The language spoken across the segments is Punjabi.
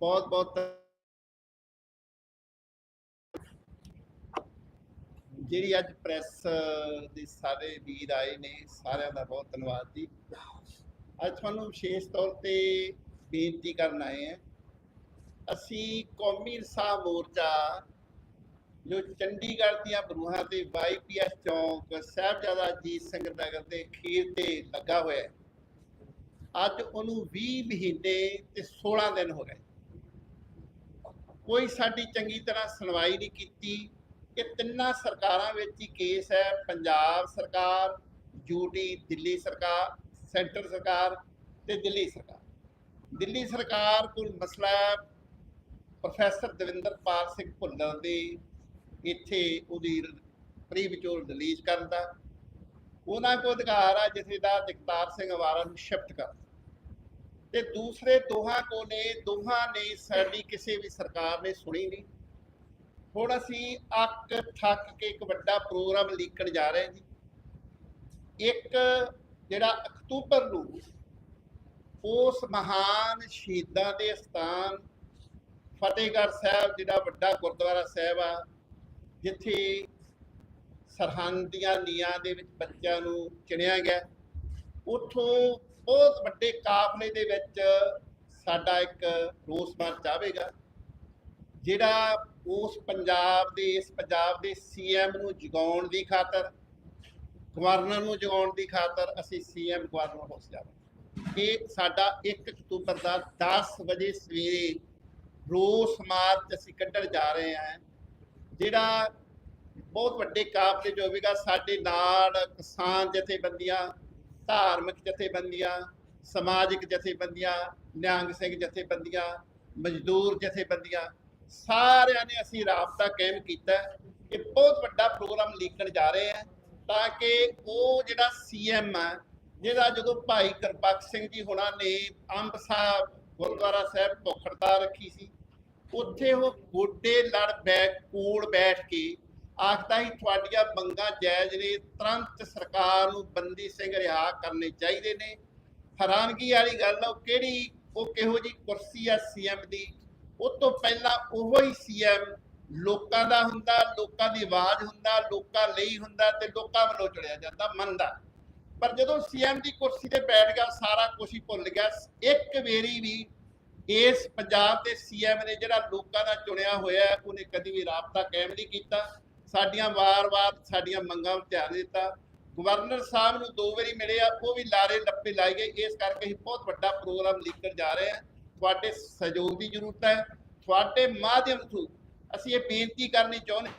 ਬਹੁਤ ਬਹੁਤ ਜਿਹੜੀ ਅੱਜ ਪ੍ਰੈਸ ਦੇ ਸਾਰੇ ਵੀਰ ਆਏ ਨੇ, ਸਾਰਿਆਂ ਦਾ ਬਹੁਤ ਧੰਨਵਾਦ ਜੀ। ਅੱਜ ਤੁਹਾਨੂੰ ਵਿਸ਼ੇਸ਼ ਤੌਰ ਤੇ ਬੇਨਤੀ ਕਰਨ ਆਏ ਹਾਂ। ਅਸੀਂ ਕੌਮੀ ਇਨਸਾਫ ਮੋਰਚਾ, ਜੋ ਚੰਡੀਗੜ੍ਹ ਦੀਆਂ ਬਰੂਹਾਂ ਤੇ ਵਾਈਪੀਐਸ ਚੌਂਕ, ਸਾਹਿਬਜ਼ਾਦਾ ਅਜੀਤ ਸਿੰਘ ਨਗਰ ਦੇ ਖੀਰ ਤੇ ਲੱਗਾ ਹੋਇਆ ਅੱਜ ਉਹਨੂੰ 20 ਮਹੀਨੇ ਤੇ 16 ਦਿਨ ਹੋ ਗਏ। ਕੋਈ ਸਾਡੀ ਚੰਗੀ ਤਰ੍ਹਾਂ ਸੁਣਵਾਈ ਨਹੀਂ ਕੀਤੀ ਇਹ ਤਿੰਨਾਂ ਸਰਕਾਰਾਂ ਵਿੱਚ ਹੀ ਕੇਸ ਹੈ, ਪੰਜਾਬ ਸਰਕਾਰ ਯੂਟੀ ਦਿੱਲੀ ਸਰਕਾਰ, ਸੈਂਟਰ ਸਰਕਾਰ ਤੇ ਦਿੱਲੀ ਸਰਕਾਰ। ਦਿੱਲੀ ਸਰਕਾਰ ਕੋਲ ਮਸਲਾ ਹੈ, ਪ੍ਰੋਫੈਸਰ ਦਵਿੰਦਰਪਾਲ ਸਿੰਘ ਭੁੱਲਰ ਦੇ ਇੱਥੇ ਉਹਦੀ ਪ੍ਰੀ ਵਿਚੋਲ ਰਿਲੀਜ਼ ਕਰਨ ਦਾ। ਉਹਨਾਂ ਕੋਲ ਅਧਿਕਾਰ ਆ, ਜਿਸੇ ਦਾ ਜਗਤਾਰ ਸਿੰਘ ਅਵਾਰਾ ਨੂੰ ਸ਼ਿਫਟ ਕਰ ਤੇ ਦੂਸਰੇ ਦੋਹਾਂ ਕੋ ਨੇ, ਦੋਹਾਂ ਨੇ ਸਾਡੀ ਕਿਸੇ ਵੀ ਸਰਕਾਰ ਨੇ ਸੁਣੀ ਨਹੀਂ। ਹੁਣ ਅਸੀਂ ਅੱਕ ਥੱਕ ਕੇ ਇੱਕ ਵੱਡਾ ਪ੍ਰੋਗਰਾਮ ਲੀਕਣ ਜਾ ਰਹੇ ਜੀ। ਇੱਕ ਜਿਹੜਾ ਅਕਤੂਬਰ ਨੂੰ ਉਸ ਮਹਾਨ ਸ਼ਹੀਦਾਂ ਦੇ ਸਥਾਨ ਫਤਿਹਗੜ੍ਹ ਸਾਹਿਬ, ਜਿਹੜਾ ਵੱਡਾ ਗੁਰਦੁਆਰਾ ਸਾਹਿਬ ਆ, ਜਿੱਥੇ ਸਰਹੰਦ ਦੀਆਂ ਨੀਆਂ ਦੇ ਵਿੱਚ ਬੱਚਿਆਂ ਨੂੰ ਚਿਣਿਆ ਗਿਆ, ਉੱਥੋਂ ਬਹੁਤ ਵੱਡੇ ਕਾਫਲੇ ਦੇ ਵਿੱਚ ਸਾਡਾ ਇੱਕ ਰੋਸ ਮਾਰਚ ਆਵੇਗਾ ਜਿਹੜਾ ਉਸ ਪੰਜਾਬ ਦੇ, ਇਸ ਪੰਜਾਬ ਦੇ ਸੀਐਮ ਨੂੰ ਜਗਾਉਣ ਦੀ ਖਾਤਰ, ਗਵਰਨਰ ਨੂੰ ਜਗਾਉਣ ਦੀ ਖਾਤਰ ਅਸੀਂ ਸੀਐਮ ਗਵਰਨਰ ਹਾਊਸ ਜਾਵਾਂਗੇ ਇਹ ਸਾਡਾ 1 ਅਕਤੂਬਰ ਦਾ 10 ਵਜੇ ਸਵੇਰੇ ਰੋਸ ਮਾਰਚ ਅਸੀਂ ਕੱਢਣ ਜਾ ਰਹੇ ਹਾਂ। ਜਿਹੜਾ ਬਹੁਤ ਵੱਡੇ ਕਾਫਲੇ ਜੋ ਹੋਵੇਗਾ, ਸਾਡੇ ਨਾਲ ਕਿਸਾਨ ਜਥੇਬੰਦੀਆਂ ਧਾਰਮਿਕ ਜਥੇਬੰਦੀਆਂ, ਸਮਾਜਿਕ ਜਥੇਬੰਦੀਆਂ, ਨਿਹੰਗ ਸਿੰਘ ਜਥੇਬੰਦੀਆਂ, ਮਜ਼ਦੂਰ ਜਥੇਬੰਦੀਆਂ, ਸਾਰਿਆਂ ਨੇ ਅਸੀਂ ਰਾਬਤਾ ਕਾਇਮ ਕੀਤਾ ਕਿ ਬਹੁਤ ਵੱਡਾ ਪ੍ਰੋਗਰਾਮ ਲੀਕਣ ਜਾ ਰਹੇ ਹਾਂ ਤਾਂ ਕਿ ਉਹ ਜਿਹੜਾ ਸੀਐਮ ਆ ਜਿਹਦਾ ਜਦੋਂ ਭਾਈ ਕਰਪਾਕ ਸਿੰਘ ਜੀ ਹੋਣਾ ਨੇ ਅੰਬ ਸਾਹਿਬ, ਗੁਰਦੁਆਰਾ ਸਾਹਿਬ ਭੁੱਖੜਤਾ ਰੱਖੀ ਸੀ, ਉੱਥੇ ਉਹ ਗੋਡੇ ਲੜ ਬੈਠ ਕੋਲ ਬੈਠ ਕੇ ਆਖਦਾ ਹੀ ਤੁਹਾਡੀਆਂ ਮੰਗਾਂ ਜਾਇਜ਼ ਨੇ, ਤੁਰੰਤ ਸਰਕਾਰ ਨੂੰ ਬੰਦੀ ਸਿੰਘ ਰਿਹਾ ਕਰਨੇ ਚਾਹੀਦੇ ਨੇ। ਹੈਰਾਨਗੀ ਵਾਲੀ ਗੱਲ ਉਹ ਕਿਹੜੀ, ਉਹ ਕਿਹੋ ਜੀ ਕੁਰਸੀ ਆ ਸੀਐਮ ਦੀ? ਉਹ ਤੋਂ ਪਹਿਲਾਂ ਉਹੋ ਹੀ ਸੀਐਮ ਲੋਕਾਂ ਦਾ ਹੁੰਦਾ, ਲੋਕਾਂ ਦੀ ਆਵਾਜ਼ ਹੁੰਦਾ, ਲੋਕਾਂ ਲਈ ਹੁੰਦਾ ਤੇ ਲੋਕਾਂ ਵੱਲੋਂ ਚੁਣਿਆ ਜਾਂਦਾ, ਮੰਨਦਾ। ਪਰ ਜਦੋਂ ਸੀਐਮ ਦੀ ਕੁਰਸੀ ਤੇ ਬੈਠ ਗਿਆ, ਸਾਰਾ ਕੁਝ ਹੀ ਭੁੱਲ ਗਿਆ। ਇੱਕ ਵੇਰੀ ਵੀ ਇਸ ਪੰਜਾਬ ਦੇ ਸੀਐਮ ਨੇ ਜਿਹੜਾ ਲੋਕਾਂ ਦਾ ਚੁਣਿਆ ਹੋਇਆ, ਉਹਨੇ ਕਦੀ ਵੀ ਰਾਬਤਾ ਕਾਇਮ ਨਹੀਂ ਕੀਤਾ। ਸਾਡੀਆਂ ਵਾਰ-ਵਾਰ ਸਾਡੀਆਂ ਮੰਗਾਂ ਨੂੰ ਧਿਆਨ ਦਿੱਤਾ। ਗਵਰਨਰ ਸਾਹਿਬ ਨੂੰ ਦੋ ਵਾਰੀ ਮਿਲੇ ਆ, ਉਹ ਵੀ ਲਾਰੇ ਲੱਪੇ ਲਾਏ ਗਏ। ਇਸ ਕਰਕੇ ਅਸੀਂ ਬਹੁਤ ਵੱਡਾ ਪ੍ਰੋਗਰਾਮ ਲਿਖਣ ਜਾ ਰਹੇ ਹਾਂ। ਤੁਹਾਡੇ ਸਹਿਯੋਗ ਦੀ ਜ਼ਰੂਰਤ ਹੈ। ਤੁਹਾਡੇ ਮਾਧਿਅਮ ਤੋਂ ਅਸੀਂ ਇਹ ਬੇਨਤੀ ਕਰਨੀ ਚਾਹੁੰਦੇ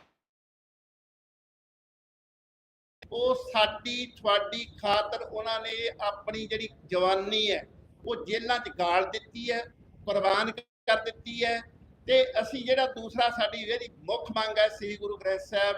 ਉਹ ਸਾਡੀ, ਤੁਹਾਡੀ ਖਾਤਰ ਉਹਨਾਂ ਨੇ ਆਪਣੀ ਜਿਹੜੀ ਜਵਾਨੀ ਹੈ, ਉਹ ਜੇਲ੍ਹਾਂ 'ਚ ਗਾਲ ਦਿੱਤੀ ਹੈ, ਕੁਰਬਾਨ ਕਰ ਦਿੱਤੀ ਹੈ। ਤੇ ਅਸੀਂ ਜਿਹੜਾ ਦੂਸਰਾ ਸਾਡੀ ਜਿਹੜੀ ਮੁੱਖ ਮੰਗ ਹੈ ਸ੍ਰੀ ਗੁਰੂ ਗ੍ਰੰਥ ਸਾਹਿਬ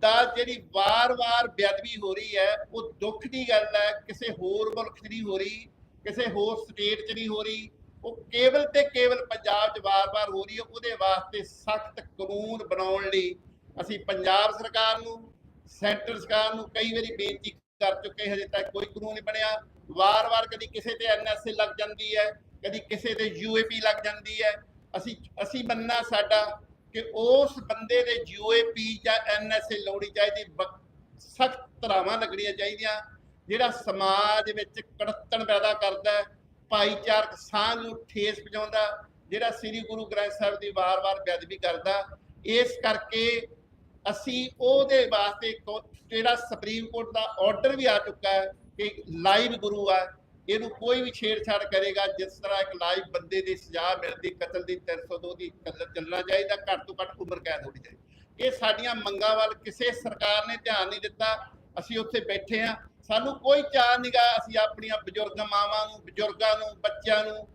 ਦਾ, ਜਿਹੜੀ ਵਾਰ-ਵਾਰ ਬੇਅਦਬੀ ਹੋ ਰਹੀ ਹੈ, ਉਹ ਦੁੱਖ ਦੀ ਗੱਲ ਹੈ, ਕਿਸੇ ਹੋਰ ਮੁਲਕ 'ਚ ਨਹੀਂ ਹੋ ਰਹੀ, ਕਿਸੇ ਹੋਰ ਸਟੇਟ 'ਚ ਨਹੀਂ ਹੋ ਰਹੀ, ਉਹ ਕੇਵਲ ਤੇ ਕੇਵਲ ਪੰਜਾਬ 'ਚ ਵਾਰ-ਵਾਰ ਹੋ ਰਹੀ ਹੈ, ਉਹਦੇ ਵਾਸਤੇ ਸਖਤ ਕਾਨੂੰਨ ਬਣਾਉਣ ਲਈ ਅਸੀਂ ਪੰਜਾਬ ਸਰਕਾਰ ਨੂੰ, ਸੈਂਟਰ ਸਰਕਾਰ ਨੂੰ ਕਈ ਵਾਰੀ ਬੇਨਤੀ ਕਰ ਚੁੱਕੇ ਹਜੇ ਤੱਕ ਕੋਈ ਕਾਨੂੰਨ ਨਹੀਂ ਬਣਿਆ। ਵਾਰ-ਵਾਰ ਕਦੀ ਕਿਸੇ ਤੇ ਐਨਐਸਏ ਲੱਗ ਜਾਂਦੀ ਹੈ, ਕਦੀ ਕਿਸੇ ਤੇ ਯੂਏਪੀ ਲੱਗ ਜਾਂਦੀ ਹੈ ਅਸੀਂ ਅਸੀਂ ਬੰਨਾ ਸਾਡਾ ਕਿ ਉਸ ਬੰਦੇ ਦੇ ਯੂਏਪੀ ਜਾਂ ਐਨਐਸਏ ਲਾਉਣੀ ਚਾਹੀਦੀ ਸਖਤ ਧਰਾਵਾਂ ਲੱਗਣੀਆਂ ਚਾਹੀਦੀਆਂ, ਜਿਹੜਾ ਸਮਾਜ ਵਿੱਚ ਕੜਤਣ ਪੈਦਾ ਕਰਦਾ ਹੈ, ਭਾਈਚਾਰਕ ਸਾਂਝ ਨੂੰ ਠੇਸ ਪਹੁੰਚਾਉਂਦਾ, ਜਿਹੜਾ ਸ੍ਰੀ ਗੁਰੂ ਗ੍ਰੰਥ ਸਾਹਿਬ ਦੀ ਵਾਰ-ਵਾਰ ਬੇਅਦਬੀ ਕਰਦਾ, ਇਸ ਕਰਕੇ ਅਸੀਂ ਉਹਦੇ ਵਾਸਤੇ ਜਿਹੜਾ ਸੁਪਰੀਮ ਕੋਰਟ ਦਾ ਆਰਡਰ ਵੀ ਆ ਚੁੱਕਾ ਹੈ ਕਿ ਲਾਈਵ ਗੁਰੂ ਆ ਇਹਨੂੰ ਕੋਈ ਵੀ ਛੇੜਛਾੜ ਕਰੇਗਾ, ਜਿਸ ਤਰ੍ਹਾਂ ਇੱਕ ਲਾਈਵ ਬੰਦੇ ਦੀ ਸਜ਼ਾ ਮਿਲਦੀ, ਕਤਲ ਦੀ 302 ਦੀ ਕਤਲ ਚੱਲਣਾ ਚਾਹੀਦਾ, ਘੱਟ ਤੋਂ ਘੱਟ ਉਮਰ ਕੈਦ ਹੋਣੀ ਚਾਹੀਦੀ। ਇਹ ਸਾਡੀਆਂ ਮੰਗਾਂ ਵੱਲ ਕਿਸੇ ਸਰਕਾਰ ਨੇ ਧਿਆਨ ਨਹੀਂ ਦਿੱਤਾ। ਅਸੀਂ ਉੱਥੇ ਬੈਠੇ ਆ ਸਾਨੂੰ ਕੋਈ ਚਾਹ ਨਹੀਂਗਾ ਅਸੀਂ ਆਪਣੀਆਂ ਬਜ਼ੁਰਗ, ਮਾਵਾਂ ਨੂੰ, ਬਜ਼ੁਰਗਾਂ ਨੂੰ, ਬੱਚਿਆਂ ਨੂੰ,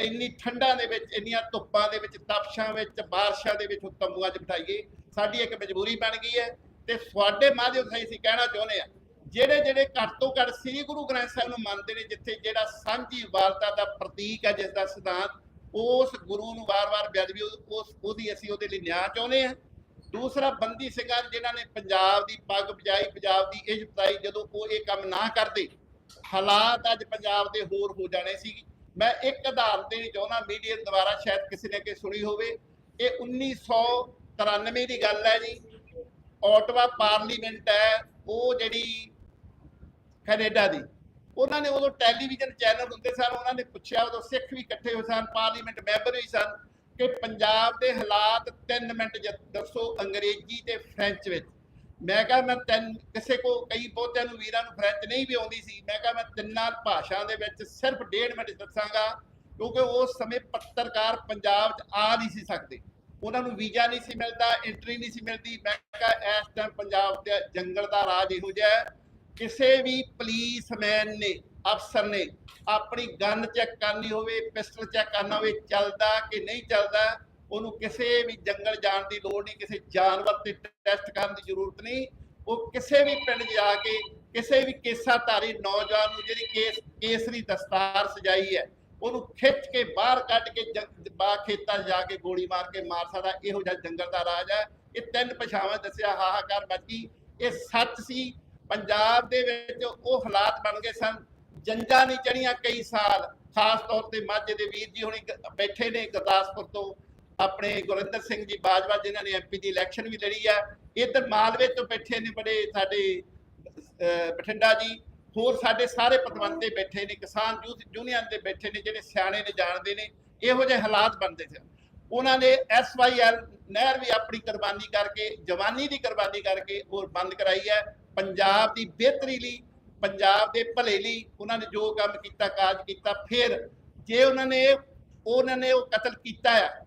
ਇੰਨੀ ਠੰਡਾਂ ਦੇ ਵਿੱਚ, ਇੰਨੀਆਂ ਧੁੱਪਾਂ ਦੇ ਵਿੱਚ, ਤਪਸ਼ਾਂ ਵਿੱਚ, ਬਾਰਿਸ਼ਾਂ ਦੇ ਵਿੱਚ ਤੰਬੂਆਂ 'ਚ ਬਿਠਾਈਏ। ਸਾਡੀ ਇੱਕ ਮਜਬੂਰੀ ਬਣ ਗਈ ਹੈ ਤੇ ਤੁਹਾਡੇ ਮਾਧਿਅਮ ਰਾਹੀਂ ਅਸੀਂ ਕਹਿਣਾ ਚਾਹੁੰਦੇ ਆ ਜਿਹੜੇ ਜਿਹੜੇ ਘੱਟ ਤੋਂ ਘੱਟ ਸ੍ਰੀ ਗੁਰੂ ਗ੍ਰੰਥ ਸਾਹਿਬ ਨੂੰ ਮੰਨਦੇ ਨੇ, ਜਿੱਥੇ ਜਿਹੜਾ ਸਾਂਝੀ ਵਾਲਤਾ ਦਾ ਪ੍ਰਤੀਕ ਹੈ ਜਿਸ ਦਾ ਸਿਧਾਂਤ, ਉਸ ਗੁਰੂ ਨੂੰ ਵਾਰ-ਵਾਰ ਬੇਅਦਬੀ ਉਸ ਉਹਦੀ ਅਸੀਂ ਉਹਦੇ ਲਈ ਨਿਆਂ ਚਾਹੁੰਦੇ ਆ ਦੂਸਰਾ ਬੰਦੀ ਸਿੰਘਾਂ ਜਿਨ੍ਹਾਂ ਨੇ ਪੰਜਾਬ ਦੀ ਪੱਗ ਬਜਾਈ ਪੰਜਾਬ ਦੀ ਇੱਜ਼ਤ ਬਤਾਈ ਜਦੋਂ ਉਹ ਇਹ ਕੰਮ ਨਾ ਕਰਦੇ, ਹਾਲਾਤ ਅੱਜ ਪੰਜਾਬ ਦੇ ਹੋਰ ਹੋ ਜਾਣੇ ਸੀ। ਮੈਂ ਇੱਕ ਆਧਾਰ ਦੇਣੀ ਚਾਹੁੰਦਾ ਮੀਡੀਆ ਦੁਆਰਾ ਸ਼ਾਇਦ ਕਿਸੇ ਨੇ ਕਿ ਸੁਣੀ ਹੋਵੇ। ਇਹ 1993 ਦੀ ਗੱਲ ਹੈ ਜੀ। ਆਟਵਾ ਪਾਰਲੀਮੈਂਟ ਹੈ, ਉਹ ਜਿਹੜੀ ਕੈਨੇਡਾ ਦੀ। ਉਹਨਾਂ ਨੇ ਉਦੋਂ ਟੈਲੀਵਿਜ਼ਨ ਚੈਨਲ ਹੁੰਦੇ ਸਨ, ਉਹਨਾਂ ਨੇ ਪੁੱਛਿਆ ਉਦੋਂ ਸਿੱਖ ਵੀ ਇਕੱਠੇ ਹੋਏ ਸਨ, ਪਾਰਲੀਮੈਂਟ ਮੈਂਬਰ ਵੀ ਸਨ ਕਿ ਪੰਜਾਬ ਦੇ ਹਾਲਾਤ 3 ਮਿੰਟ ਦੱਸੋ ਅੰਗਰੇਜ਼ੀ ਤੇ ਫ੍ਰੈਂਚ ਵਿੱਚ। ਮੈਂ ਕਿਹਾ ਮੈਂ ਤਿੰਨ, ਕਿਸੇ ਕੋ ਕਈ ਬਹੁਤਿਆਂ ਨੂੰ ਵੀਰਾਂ ਨੂੰ ਫ੍ਰੈਂਚ ਨਹੀਂ ਵੀ ਆਉਂਦੀ ਸੀ। ਮੈਂ ਕਿਹਾ ਮੈਂ ਤਿੰਨਾਂ ਭਾਸ਼ਾ ਦੇ ਵਿੱਚ ਸਿਰਫ ਡੇਢ ਮਿੰਟ ਦੱਸਾਂਗਾ, ਕਿਉਂਕਿ ਉਸ ਸਮੇਂ ਪੱਤਰਕਾਰ ਪੰਜਾਬ 'ਚ ਆ ਨਹੀਂ ਸੀ ਸਕਦੇ। ਉਹਨਾਂ ਨੂੰ ਵੀਜ਼ਾ ਨਹੀਂ ਸੀ ਮਿਲਦਾ ਐਂਟਰੀ ਨਹੀਂ ਸੀ ਮਿਲਦੀ। ਮੈਂ ਕਿਹਾ ਇਸ ਟਾਈਮ ਪੰਜਾਬ ਦੇ ਜੰਗਲ ਦਾ ਰਾਜ ਇਹੋ ਜਿਹਾ ਕਿਸੇ ਵੀ ਪੁਲਿਸਮੈਨ ਨੇ ਅਫਸਰ ਨੇ ਆਪਣੀ ਗਨ ਚੈੱਕ ਕਰਨੀ ਹੋਵੇ ਪਿਸਟਲ ਚੈੱਕ ਕਰਨਾ ਹੋਵੇ, ਚੱਲਦਾ ਕਿ ਨਹੀਂ ਚੱਲਦਾ, ਉਹਨੂੰ ਕਿਸੇ ਵੀ ਜੰਗਲ ਜਾਣ ਦੀ ਲੋੜ ਨਹੀਂ, ਕਿਸੇ ਜਾਨਵਰ ਤੇ ਟੈਸਟ ਕਰਨ ਦੀ ਜ਼ਰੂਰਤ ਨਹੀਂ। ਉਹ ਕਿਸੇ ਵੀ ਪਿੰਡ ਜਾ ਕੇ ਕਿਸੇ ਵੀ ਕੇਸਾਧਾਰੀ ਨੌਜਵਾਨ ਨੂੰ ਜਿਹੜੀ ਕੇਸ, ਕੇਸਰੀ ਦਸਤਾਰ ਸਜਾਈ ਹੈ, ਉਹਨੂੰ ਖਿੱਚ ਕੇ ਬਾਹਰ ਕੱਢ ਕੇ ਬਾ ਖੇਤਾਂ 'ਚ ਜਾ ਕੇ ਗੋਲੀ ਮਾਰ ਕੇ ਮਾਰ ਸਕਦਾ, ਇਹੋ ਜਿਹਾ ਜੰਗਲ ਦਾ ਰਾਜ ਹੈ। ਇਹ ਤਿੰਨ ਭਾਸ਼ਾਵਾਂ ਦੱਸਿਆ, ਹਾਹਾਕਾਰ ਮੱਚੀ ਇਹ ਸੱਚ ਸੀ ਪੰਜਾਬ ਦੇ ਵਿੱਚ ਉਹ ਹਾਲਾਤ ਬਣ ਗਏ ਸਨ। ਜੰਜਾਂ ਨਹੀਂ ਚੜੀਆਂ ਕਈ ਸਾਲ। ਖਾਸ ਤੌਰ ਤੇ ਮਾਝੇ ਦੇ ਵੀਰ ਜੀ ਹੁਣੀ ਬੈਠੇ ਨੇ ਗੁਰਦਾਸਪੁਰ ਤੋਂ। ਆਪਣੇ ਗੁਰਿੰਦਰ ਸਿੰਘ ਜੀ ਬਾਜਵਾ ਜਿਨ੍ਹਾਂ ਨੇ ਐਮਪੀ ਦੀ ਇਲੈਕਸ਼ਨ ਵੀ ਲੜੀ ਆ। ਇੱਧਰ ਮਾਲਵੇ ਤੋਂ ਬੈਠੇ ਨੇ ਬੜੇ ਸਾਡੇ ਬਠਿੰਡਾ ਜੀ। ਹੋਰ ਸਾਡੇ ਸਾਰੇ ਪਤਵੰਤੇ ਬੈਠੇ ਨੇ। ਕਿਸਾਨ ਯੂਥ ਯੂਨੀਅਨ ਦੇ ਬੈਠੇ ਨੇ, ਜਿਹੜੇ ਸਿਆਣੇ ਨੇ, ਜਾਣਦੇ ਨੇ। ਇਹੋ ਜਿਹੇ ਹਾਲਾਤ ਬਣਦੇ ਸਨ। ਉਹਨਾਂ ਨੇ ਐਸਵਾਈਐਲ ਨਹਿਰ ਵੀ ਆਪਣੀ ਕੁਰਬਾਨੀ ਕਰਕੇ, ਜਵਾਨੀ ਦੀ ਕੁਰਬਾਨੀ ਕਰਕੇ ਉਹ ਬੰਦ ਕਰਾਈ ਹੈ। ਪੰਜਾਬ ਦੀ ਬਿਹਤਰੀ ਲਈ, ਪੰਜਾਬ ਦੇ ਭਲੇ ਲਈ ਉਹਨਾਂ ਨੇ ਜੋ ਕੰਮ ਕੀਤਾ, ਕਾਜ ਕੀਤਾ, ਫਿਰ ਜੇ ਉਹਨਾਂ ਨੇ ਉਹਨਾਂ ਨੇ ਉਹ ਕਤਲ ਕੀਤਾ ਹੈ,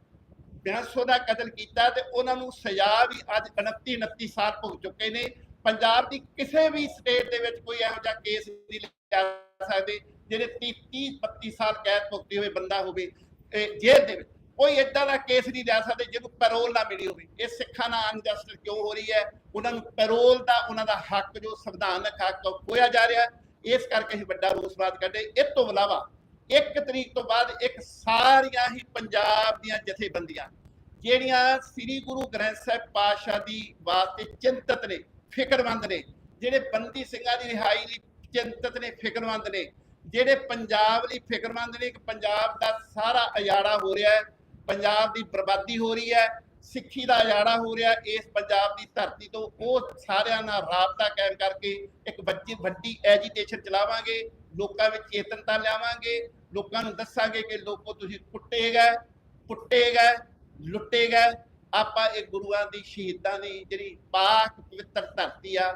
ਬਿਆਸੋ ਦਾ ਕਤਲ ਕੀਤਾ ਤੇ ਉਹਨਾਂ ਨੂੰ ਸਜ਼ਾ ਵੀ ਅੱਜ 29 29 ਸਾਲ ਭੁਗਤ ਚੁੱਕੇ ਨੇ। ਪੰਜਾਬ ਦੀ ਕਿਸੇ ਵੀ ਸਟੇਟ ਦੇ ਵਿੱਚ ਕੋਈ ਇਹੋ ਜਿਹਾ ਕੇਸ ਨਹੀਂ ਲਿਆ ਸਕਦੇ ਜਿਹੜੇ 30 30 32 ਸਾਲ ਕੈਦ ਭੁਗਤੇ ਹੋਏ ਬੰਦਾ ਹੋਵੇ ਜੇਲ੍ਹ ਦੇ ਵਿੱਚ। ਕੋਈ ਏਦਾਂ ਦਾ ਕੇਸ ਨਹੀਂ ਲੈ ਸਕਦੇ ਜਿਹਨੂੰ ਪੈਰੋਲ ਨਾ ਮਿਲੀ ਹੋਵੇ। ਇਹ ਸਿੱਖਾਂ ਨਾਲ ਅਨਜਸਟਿਸ ਕਿਉਂ ਹੋ ਰਹੀ ਹੈ? ਉਹਨਾਂ ਨੂੰ ਪੈਰੋਲ ਦਾ ਉਹਨਾਂ ਦਾ ਹੱਕ, ਜੋ ਸੰਵਿਧਾਨਕ ਹੱਕ ਖੋਇਆ ਜਾ ਰਿਹਾ ਇਸ ਕਰਕੇ ਅਸੀਂ ਵੱਡਾ ਰੋਸਵਾਦ ਕੱਢੇ ਇਸ ਤੋਂ ਇਲਾਵਾ ਇੱਕ ਤਰੀਕ ਤੋਂ ਬਾਅਦ ਇੱਕ ਸਾਰੀਆਂ ਹੀ ਪੰਜਾਬ ਦੀਆਂ ਜਥੇਬੰਦੀਆਂ, ਜਿਹੜੀਆਂ ਸ੍ਰੀ ਗੁਰੂ ਗ੍ਰੰਥ ਸਾਹਿਬ ਪਾਤਸ਼ਾਹ ਦੀ ਵਾਸਤੇ ਚਿੰਤਤ ਨੇ, ਫਿਕਰਮੰਦ ਨੇ, ਜਿਹੜੇ ਬੰਦੀ ਸਿੰਘਾਂ ਦੀ ਰਿਹਾਈ ਲਈ ਚਿੰਤਤ ਨੇ, ਫਿਕਰਮੰਦ ਨੇ, ਜਿਹੜੇ ਪੰਜਾਬ ਲਈ ਫਿਕਰਮੰਦ ਨੇ ਕਿ ਪੰਜਾਬ ਦਾ ਸਾਰਾ ਅਜਾੜਾ ਹੋ ਰਿਹਾ ਹੈ। ਪੰਜਾਬ ਦੀ ਬਰਬਾਦੀ ਹੋ ਰਹੀ ਹੈ, ਸਿੱਖੀ ਦਾ ਅਜਾੜਾ ਹੋ ਰਿਹਾ, ਇਸ ਪੰਜਾਬ ਦੀ ਧਰਤੀ ਤੋਂ ਉਹ ਸਾਰਿਆਂ ਨਾਲ ਰਾਬਤਾ ਕਾਇਮ ਕਰਕੇ ਇੱਕ ਵੱਡੀ ਵੱਡੀ ਐਜੀਟੇਸ਼ਨ ਚਲਾਵਾਂਗੇ, ਲੋਕਾਂ ਵਿੱਚ ਚੇਤਨਤਾ ਲਿਆਵਾਂਗੇ, ਲੋਕਾਂ ਨੂੰ ਦੱਸਾਂਗੇ ਕਿ ਲੋਕੋ ਤੁਸੀਂ ਕੁੱਟੇ ਗਏ ਪੁੱਟੇ ਗਏ ਲੁੱਟੇ ਗਏ ਆਪਾਂ ਇਹ ਗੁਰੂਆਂ ਦੀ ਸ਼ਹੀਦਾਂ ਦੀ ਜਿਹੜੀ ਪਾਕ ਪਵਿੱਤਰ ਧਰਤੀ ਆ,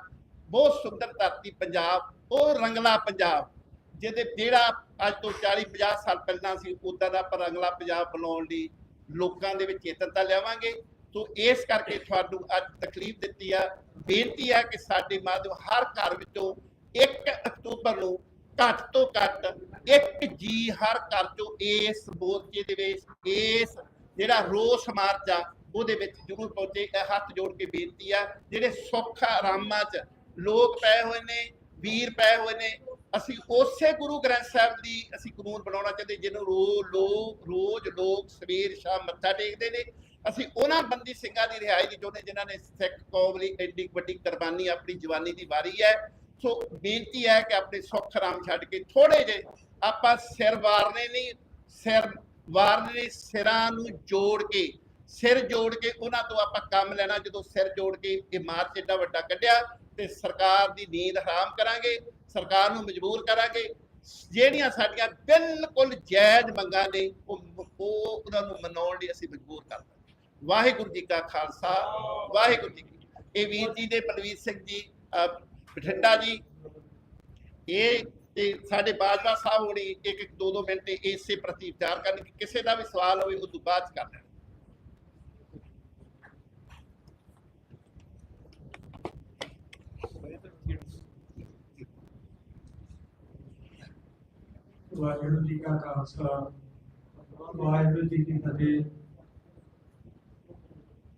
ਬਹੁਤ ਸੁੰਦਰ ਧਰਤੀ ਪੰਜਾਬ, ਉਹ ਰੰਗਲਾ ਪੰਜਾਬ, ਜਿਹਦੇ ਜਿਹੜਾ ਅੱਜ ਤੋਂ 40 50 ਸਾਲ ਪਹਿਲਾਂ ਸੀ, ਉਦਾਂ ਦਾ ਆਪਾਂ ਰੰਗਲਾ ਪੰਜਾਬ ਬਣਾਉਣ ਲਈ ਲੋਕਾਂ ਦੇ ਵਿੱਚ ਚੇਤਨਤਾ ਲਿਆਵਾਂਗੇ। ਸੋ ਇਸ ਕਰਕੇ ਤੁਹਾਨੂੰ ਅੱਜ ਤਕਲੀਫ ਦਿੱਤੀ ਆ। ਬੇਨਤੀ ਆ ਕਿ ਸਾਡੇ ਮਾਧਵ ਹਰ ਘਰ ਵਿੱਚੋਂ 1 ਅਕਤੂਬਰ ਨੂੰ ਘੱਟ ਤੋਂ ਘੱਟ ਇੱਕ ਜੀ ਹਰ ਘਰ ਚੋਂ ਇਸ ਮੋਰਚੇ ਦੇ ਵਿੱਚ, ਇਸ ਜਿਹੜਾ ਰੋਸ ਮਾਰਚ ਆ, ਉਹਦੇ ਵਿੱਚ ਜ਼ਰੂਰ ਪਹੁੰਚੇ। ਇਹ ਹੱਥ ਜੋੜ ਕੇ ਬੇਨਤੀ ਆ, ਜਿਹੜੇ ਸੁੱਖ ਆਰਾਮਾਂ 'ਚ ਲੋਕ ਪਏ ਹੋਏ ਨੇ, ਵੀਰ ਪਏ ਹੋਏ ਨੇ ਅਸੀਂ ਉਸੇ ਗੁਰੂ ਗ੍ਰੰਥ ਸਾਹਿਬ ਦੀ ਅਸੀਂ ਕਾਨੂੰਨ ਬਣਾਉਣਾ ਚਾਹੁੰਦੇ, ਜਿਹਨੂੰ ਰੋ ਲੋਕ ਰੋਜ਼ ਲੋਕ ਸਵੇਰ, ਸ਼ਾਮ ਮੱਥਾ ਟੇਕਦੇ ਨੇ। ਅਸੀਂ ਉਹਨਾਂ ਬੰਦੀ ਸਿੰਘਾਂ ਦੀ ਰਿਹਾਈ ਦੀ ਚਾਹੁੰਦੇ, ਜਿਨ੍ਹਾਂ ਨੇ ਸਿੱਖ ਕੌਮ ਲਈ ਐਡੀ ਵੱਡੀ ਕੁਰਬਾਨੀ, ਆਪਣੀ ਜਵਾਨੀ ਦੀ ਵਾਰੀ ਹੈ। ਸੋ ਬੇਨਤੀ ਹੈ ਕਿ ਆਪਣੇ ਸੁੱਖ ਆਰਾਮ ਛੱਡ ਕੇ ਥੋੜੇ ਜੇ ਆਪਾਂ ਸਿਰ ਵਾਰਨੇ ਨਹੀਂ ਸਿਰ ਵਾਰਨੇ ਸਿਰਾਂ ਨੂੰ ਜੋੜ ਕੇ, ਸਿਰ ਜੋੜ ਕੇ ਉਹਨਾਂ ਤੋਂ ਆਪਾਂ ਕੰਮ ਲੈਣਾ। ਜਦੋਂ ਸਿਰ ਜੋੜ ਕੇ ਇਹ ਮਾਰਚ ਏਡਾ ਵੱਡਾ ਕੱਢਿਆ ਤੇ ਸਰਕਾਰ ਦੀ ਨੀਂਦ ਹਰਾਮ ਕਰਾਂਗੇ। ਸਰਕਾਰ ਨੂੰ ਮਜਬੂਰ ਕਰਾਂਗੇ। ਜਿਹੜੀਆਂ ਸਾਡੀਆਂ ਬਿਲਕੁਲ ਜਾਇਜ਼ ਮੰਗਾਂ ਨੇ, ਉਹ ਉਹਨਾਂ ਨੂੰ ਮਨਾਉਣ ਲਈ ਅਸੀਂ ਮਜਬੂਰ ਕਰਦਾ ਵਾਹਿਗੁਰੂ ਜੀ ਕਾ ਖਾਲਸਾ, ਵਾਹਿਗੁਰੂ ਜੀ ਇਹ ਵੀਰ ਜੀ ਦੇ ਬਲਵੀਰ ਸਿੰਘ ਜੀ ਬਠਿੰਡਾ ਜੀ, ਇਹ ਤੇ ਸਾਡੇ ਬਾਜਵਾ ਸਾਹਿਬ ਹੋਣੀ ਇੱਕ ਇੱਕ ਦੋ ਦੋ ਮਿੰਟ ਇਸੇ ਪ੍ਰਤੀ ਵਿਚਾਰ ਕਰਨ ਕਿਸੇ ਦਾ ਵੀ ਸਵਾਲ ਹੋਵੇ ਉਹ ਤੋਂ ਬਾਅਦ ਚ ਕਰ ਲੈਣ। ਵਾਹਿਗੁਰੂ ਜੀ ਕਾ ਖਾਲਸਾ, ਵਾਹਿਗੁਰੂ ਜੀ ਕੀ ਫਤਿਹ।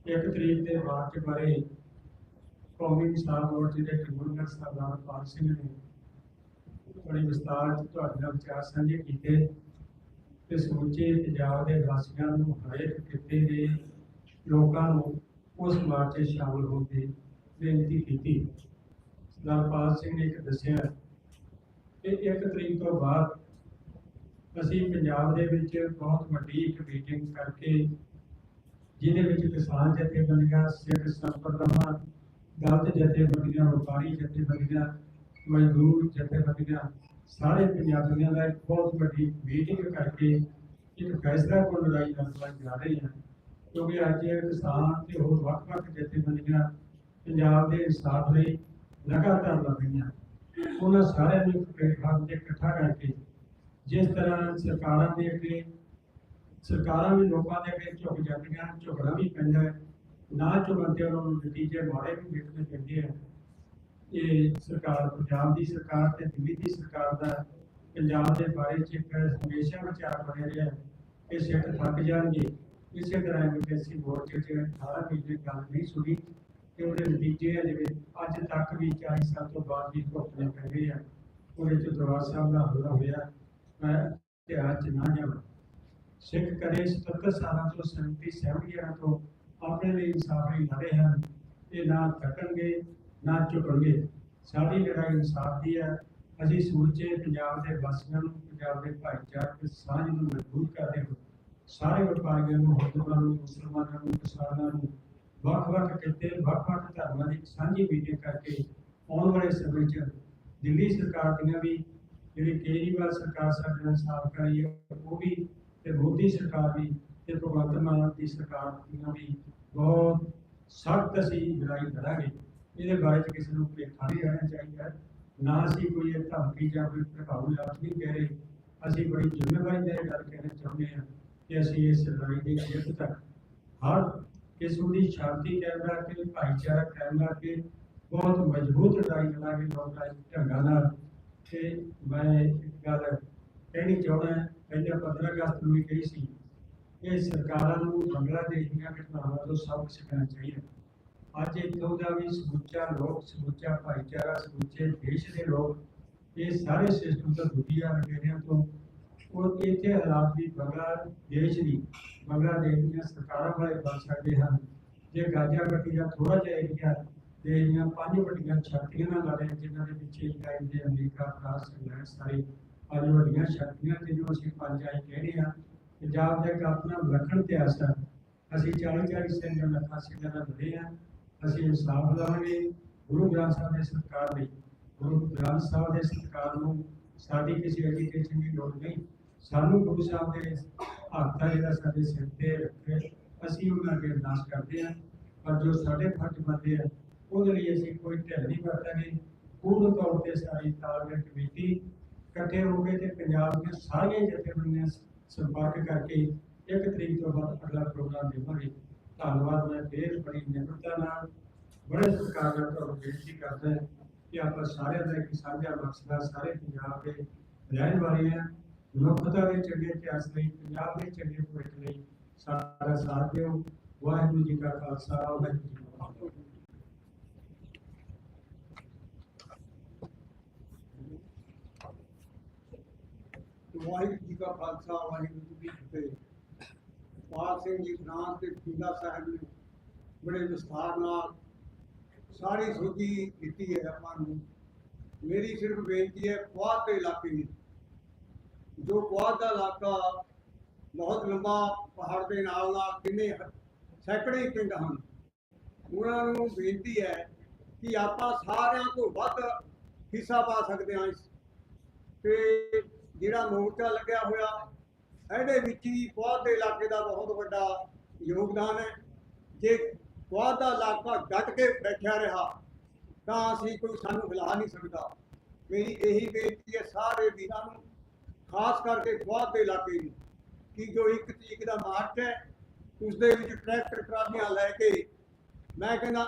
ਇੱਕ ਤਰੀਕ ਦੇ ਮਾਰਚ ਬਾਰੇ ਕੌਮੀ ਕਿਸਾਨ ਮੋਰਚੇ ਦੇ ਕਨਵੀਨਰ ਸਰਦਾਰ ਪਾਲ ਸਿੰਘ ਨੇ ਬੜੀ ਵਿਸਤਾਰ ਚ ਤੁਹਾਡੇ ਨਾਲ ਵਿਚਾਰ ਸਾਂਝੇ ਕੀਤੇ ਤੇ ਸਮੁੱਚੇ ਪੰਜਾਬ ਦੇ ਵਾਸੀਆਂ ਨੂੰ ਹਰੇਕ ਖਿੱਤੇ ਦੇ ਲੋਕਾਂ ਨੂੰ ਉਸ ਮਾਰਚ 'ਚ ਸ਼ਾਮਲ ਹੋਣ ਦੀ ਬੇਨਤੀ ਕੀਤੀ। ਸਰਦਾਰ ਪਾਲ ਸਿੰਘ ਨੇ ਇੱਕ ਦੱਸਿਆ ਕਿ ਇੱਕ ਤਰੀਕ ਤੋਂ ਬਾਅਦ ਅਸੀਂ ਪੰਜਾਬ ਦੇ ਵਿੱਚ ਬਹੁਤ ਵੱਡੀ ਇੱਕ ਮੀਟਿੰਗ ਕਰਕੇ ਜਿਹਦੇ ਵਿੱਚ ਕਿਸਾਨ ਜਥੇਬੰਦੀਆਂ, ਸਿੱਖ ਸੰਪਰਦਾਵਾਂ, ਦਲਿਤ ਜਥੇਬੰਦੀਆਂ ਵਪਾਰੀ ਜਥੇਬੰਦੀਆਂ, ਮਜ਼ਦੂਰ ਜਥੇਬੰਦੀਆਂ, ਸਾਰੇ ਪੰਜਾਬੀਆਂ ਦਾ ਇੱਕ ਬਹੁਤ ਵੱਡੀ ਮੀਟਿੰਗ ਕਰਕੇ ਇੱਕ ਫੈਸਲਾ ਕੋਲ ਲੜਾਈ ਲੜਨ ਜਾ ਰਹੇ ਹਾਂ। ਕਿਉਂਕਿ ਅੱਜ ਕਿਸਾਨ ਤੇ ਹੋਰ ਵੱਖ-ਵੱਖ ਜਥੇਬੰਦੀਆਂ ਪੰਜਾਬ ਦੇ ਇਨਸਾਫ ਲਈ ਲਗਾਤਾਰ ਲੜ ਰਹੀਆਂ। ਉਹਨਾਂ ਸਾਰਿਆਂ ਨੂੰ ਇੱਕ ਪਲੇਟਫਾਰਮ ਤੇ ਇਕੱਠਾ ਕਰਕੇ ਜਿਸ ਤਰ੍ਹਾਂ ਸਰਕਾਰਾਂ ਦੇ ਅੱਗੇ, ਸਰਕਾਰਾਂ ਵੀ ਲੋਕਾਂ ਦੇ ਅੱਗੇ ਝੁਕ ਜਾਂਦੀਆਂ, ਝੁਕਣਾ ਵੀ ਪੈਂਦਾ ਹੈ। ਨਾ ਝੁਕਣ ਉਹਨਾਂ ਨੂੰ ਨਤੀਜੇ ਮਾੜੇ ਵੀ ਵੇਖਣੇ ਪੈਂਦੇ ਆ। ਇਹ ਸਰਕਾਰ, ਪੰਜਾਬ ਦੀ ਸਰਕਾਰ ਤੇ ਦਿੱਲੀ ਦੀ ਸਰਕਾਰ ਦਾ ਪੰਜਾਬ ਦੇ ਬਾਰੇ ਚ ਇੱਕ ਹਮੇਸ਼ਾ ਵਿਚਾਰ ਬਣਿਆ ਰਿਹਾ ਕਿ ਸਿੱਖ ਥੱਕ ਜਾਣਗੇ। ਇਸੇ ਤਰ੍ਹਾਂ ਐਮਪੀਐਸਸੀ ਬੋਰਡ ਚ 18 ਮਹੀਨੇ ਗੱਲ ਨਹੀਂ ਸੁਣੀ, ਤੇ ਉਹਦੇ ਨਤੀਜੇ ਆ ਜਿਵੇਂ ਅੱਜ ਤੱਕ ਵੀ 40 ਸਾਲ ਤੋਂ ਬਾਅਦ ਵੀ ਭੁਗਤਣੇ ਪੈ ਰਹੇ ਆ। ਉਹਦੇ ਚ ਦਰਬਾਰ ਸਾਹਿਬ ਦਾ ਹਮਲਾ ਹੋਇਆ। ਮੈਂ ਇਤਿਹਾਸ ਚ ਨਾ ਜਾਵਾਂ ਸਿੱਖ ਕਦੇ 77 ਸਾਲਾਂ ਤੋਂ 37 70 ਤੋਂ ਆਪਣੇ ਲਈ ਇਨਸਾਫ ਲਈ ਲੜੇ ਹਨ। ਇਹ ਨਾ ਥੱਕਣਗੇ ਨਾ ਝੁਕਣਗੇ। ਸਾਡੀ ਲੜਾਈ ਇਨਸਾਫ ਦੀ ਹੈ। ਅਸੀਂ ਸਮੁੱਚੇ ਪੰਜਾਬ ਦੇ ਵਾਸੀਆਂ ਨੂੰ, ਪੰਜਾਬ ਦੇ ਭਾਈਚਾਰਕ ਸਾਂਝ ਨੂੰ ਮਜ਼ਬੂਤ ਕਰਦੇ ਹਾਂ। ਸਾਰੇ ਵਪਾਰੀਆਂ ਨੂੰ ਹਿੰਦੂਆਂ ਨੂੰ, ਮੁਸਲਮਾਨਾਂ ਨੂੰ, ਕਿਸਾਨਾਂ ਨੂੰ ਵੱਖ-ਵੱਖ ਕਿੱਤੇ, ਵੱਖ-ਵੱਖ ਧਰਮਾਂ ਦੀ ਸਾਂਝੀ ਮੀਟਿੰਗ ਕਰਕੇ ਆਉਣ ਵਾਲੇ ਸਮੇਂ 'ਚ ਦਿੱਲੀ ਸਰਕਾਰ ਦੀਆਂ ਵੀ ਜਿਹੜੀ ਕੇਜਰੀਵਾਲ ਸਰਕਾਰ ਸਾਡੇ ਨਾਲ ਸਾਥ ਕਰ ਰਹੀ ਹੈ, ਉਹ ਵੀ ਤੇ ਮੋਦੀ ਸਰਕਾਰ ਵੀ ਤੇ ਭਗਵੰਤ ਮਾਨ ਦੀ ਸਰਕਾਰ ਦੀਆਂ ਵੀ ਬਹੁਤ ਸਖਤ ਅਸੀਂ ਲੜਾਈ ਲੜਾਂਗੇ। ਇਹਦੇ ਬਾਰੇ 'ਚ ਕਿਸੇ ਨੂੰ ਭੁਲੇਖਾ ਨਹੀਂ ਰਹਿਣਾ ਚਾਹੀਦਾ। ਹੈ। ਨਾ ਅਸੀਂ ਕੋਈ ਇਹ ਧਮਕੀ ਜਾਂ ਕੋਈ ਪ੍ਰਭਾਵ ਲਫ਼ਜ਼ ਨਹੀਂ ਕਹਿ ਰਹੇ। ਅਸੀਂ ਬੜੀ ਜ਼ਿੰਮੇਵਾਰੀ ਨਾਲ ਇਹ ਗੱਲ ਕਹਿਣਾ ਚਾਹੁੰਦੇ ਹਾਂ ਕਿ ਅਸੀਂ ਇਸ ਲੜਾਈ ਦੀ ਜਿੱਤ ਤੱਕ ਹਰ ਕਿਸਮ ਦੀ ਸ਼ਾਂਤੀ ਕਾਇਮ ਰੱਖ ਕੇ, ਭਾਈਚਾਰਾ ਕਾਇਮ ਰੱਖ ਕੇ, ਬਹੁਤ ਮਜ਼ਬੂਤ ਲੜਾਈ ਲੜਾਂਗੇ ਲੋਕਾਂ ਢੰਗਾਂ ਨਾਲ। ਤੇ ਮੈਂ ਇੱਕ ਗੱਲ ਕਹਿਣੀ ਚਾਹੁੰਦਾ ਪਹਿਲੇ 15 ਅਗਸਤ ਨੂੰ ਵੀ ਕਹੀ ਸੀ ਕਿ ਸਰਕਾਰਾਂ ਨੂੰ ਬੰਗਲਾਦੇਸ਼ ਦੀਆਂ ਘਟਨਾਵਾਂ ਤੋਂ ਸਬਕ ਸਿੱਖਣਾ ਚਾਹੀਦਾ। ਅੱਜ ਇੱਥੋਂ ਦਾ ਵੀ ਸਮੁੱਚਾ ਲੋਕ, ਸਮੁੱਚਾ ਭਾਈਚਾਰਾ, ਸਮੁੱਚੇ ਦੇਸ਼ ਦੇ ਲੋਕ ਇਹ ਸਾਰੇ ਸਿਸਟਮ ਤੋਂ ਦੁਖੀ ਆ ਰਹੇ ਤੋਂ ਉਹ ਇੱਥੇ ਹਾਲਾਤ ਵੀ ਬੰਗਲਾਦੇਸ਼ ਦੀ ਬੰਗਲਾਦੇਸ਼ ਦੀਆਂ ਸਰਕਾਰਾਂ ਵਾਲੇ ਬਣ ਸਕਦੇ ਹਨ। ਜੇ ਗਾਜਾ ਗੱਡੀ ਦਾ ਥੋੜਾ ਜਿਹਾ ਏਰੀਆ ਤੇ ਜਿਹੜੀਆਂ ਪੰਜ ਵੱਡੀਆਂ ਸ਼ਕਤੀਆਂ ਨਾਲ ਲੜੇ, ਜਿਨ੍ਹਾਂ ਦੇ ਪਿੱਛੇ ਇਜ਼ਰਾਈਲ ਦੇ ਅਮਰੀਕਾ, ਫਰਾਂਸ, ਇੰਗਲੈਂਡ, ਸਾਰੇ ਪੰਜ ਵੱਡੀਆਂ ਸ਼ਕਤੀਆਂ ਤੇ ਜੋ ਅਸੀਂ ਪੰਜ ਆਏ ਕਹਿੰਦੇ ਹਾਂ। ਪੰਜਾਬ ਦਾ ਇੱਕ ਆਪਣਾ ਵਿਲੱਖਣ ਇਤਿਹਾਸ ਹੈ। ਅਸੀਂ 40 40 ਸਿੰਘ ਲੱਖਾਂ ਸਿੰਘਾਂ ਨਾਲ ਲੜੇ ਹਾਂ। ਅਸੀਂ ਇਨਸਾਫ ਲਵਾਂਗੇ ਗੁਰੂ ਗ੍ਰੰਥ ਸਾਹਿਬ ਦੇ ਸਤਿਕਾਰ ਲਈ। ਗੁਰੂ ਗ੍ਰੰਥ ਸਾਹਿਬ ਦੇ ਸਤਿਕਾਰ ਨੂੰ ਸਾਡੀ ਕਿਸੇ ਐਜੂਕੇਸ਼ਨ ਦੀ ਲੋੜ ਨਹੀਂ। ਸਾਨੂੰ ਗੁਰੂ ਸਾਹਿਬ ਦੇ ਹੱਥ ਜਿਹੜਾ ਸਾਡੇ ਸਿਰ ਤੇ ਰੱਖੇ, ਅਸੀਂ ਉਹਨਾਂ ਅੱਗੇ ਅਰਦਾਸ ਕਰਦੇ ਹਾਂ। ਪਰ ਜੋ ਸਾਡੇ ਫਰਜ਼ ਬਣਦੇ ਆ ਉਹਦੇ ਲਈ ਅਸੀਂ ਕੋਈ ਢਿੱਲ ਨਹੀਂ ਵਰਤਾਂਗੇ। ਪੂਰਨ ਤੌਰ ਤੇ ਸਾਰੀ ਤਾਲਮੇਲ ਕਮੇਟੀ ਇਕੱਠੇ ਹੋ ਕੇ ਤੇ ਪੰਜਾਬ ਦੀਆਂ ਸਾਰੀਆਂ ਜਥੇਬੰਦੀਆਂ ਸੰਪਰਕ ਕਰਕੇ ਇੱਕ ਤਰੀਕ ਤੋਂ ਬਾਅਦ ਅਗਲਾ ਪ੍ਰੋਗਰਾਮ ਦੇਵਾਂਗੇ ਧੰਨਵਾਦ, ਮੈਂ ਫੇਰ ਬੜੀ ਨਿਮਰਤਾ ਨਾਲ ਬੜੇ ਸਤਿਕਾਰ ਨਾਲ ਤੁਹਾਨੂੰ ਬੇਨਤੀ ਕਰਦਾ ਕਿ ਆਪਾਂ ਸਾਰਿਆਂ ਦਾ ਇੱਕ ਸਾਂਝਾ ਮਕਸਦ ਸਾਰੇ ਪੰਜਾਬ ਦੇ ਰਹਿਣ ਵਾਲੇ ਆ। ਮਨੁੱਖਤਾ ਦੇ ਚੰਗੇ ਇਤਿਹਾਸ ਲਈ, ਪੰਜਾਬ ਦੇ ਚੰਗੇ ਭਵਿੱਖ ਲਈ ਸਾਡਾ ਸਾਥ ਦਿਓ। ਵਾਹਿਗੁਰੂ ਜੀ ਕਾ ਖਾਲਸਾ, ਵਾਹਿਗੁਰੂ ਜੀ ਕੀ ਫਤਿਹ ਵਾਹਿਗੁਰੂ ਜੀ ਕਾ ਖਾਲਸਾ, ਵਾਹਿਗੁਰੂ ਜੀ ਕੀ ਫਤਿਹ। ਪਾਲ ਸਿੰਘ ਜੀ ਫਰਾਂਸ ਤੇ ਖੁੰਦਾ ਸਾਹਿਬ ਨੇ ਬੜੇ ਵਿਸਥਾਰ ਨਾਲ ਸਾਰੀ ਸੋਝੀ ਦਿੱਤੀ ਹੈ ਆਪਾਂ ਨੂੰ। ਮੇਰੀ ਸਿਰਫ ਬੇਨਤੀ ਹੈ ਕੁਆਦ ਦੇ ਇਲਾਕੇ ਦੀ ਜੋ ਕੁਆਦ ਦਾ ਇਲਾਕਾ ਬਹੁਤ ਲੰਬਾ ਪਹਾੜ ਦੇ ਨਾਲ ਨਾਲ ਕਿੰਨੇ ਸੈਂਕੜੇ ਪਿੰਡ ਹਨ। ਉਹਨਾਂ ਨੂੰ ਬੇਨਤੀ ਹੈ ਕਿ ਆਪਾਂ ਸਾਰਿਆਂ ਤੋਂ ਵੱਧ ਹਿੱਸਾ ਪਾ ਸਕਦੇ ਹਾਂ ਇਸ ਤੇ ਜਿਹੜਾ ਮੋਰਚਾ ਲੱਗਿਆ ਹੋਇਆ, ਇਹਦੇ ਵਿੱਚ ਹੀ ਪੁਆਧ ਦੇ ਇਲਾਕੇ ਦਾ ਬਹੁਤ ਵੱਡਾ ਯੋਗਦਾਨ ਹੈ। ਜੇ ਪੁਆਧ ਦਾ ਇਲਾਕਾ ਡਟ ਕੇ ਬੈਠਿਆ ਰਿਹਾ, ਤਾਂ ਅਸੀਂ ਕੋਈ ਸਾਨੂੰ ਹਿਲਾ ਨਹੀਂ ਸਕਦਾ। ਮੇਰੀ ਇਹੀ ਬੇਨਤੀ ਹੈ ਸਾਰੇ ਵੀਰਾਂ ਨੂੰ, ਖਾਸ ਕਰਕੇ ਪੁਆਧ ਦੇ ਇਲਾਕੇ ਨੂੰ, ਕਿ ਜੋ ਇੱਕ ਤਰੀਕ ਦਾ ਮਾਰਚ ਹੈ ਉਸ ਦੇ ਵਿੱਚ ਟਰੈਕਟਰ ਟਰਾਲੀਆਂ ਲੈ ਕੇ, ਮੈਂ ਕਹਿੰਦਾ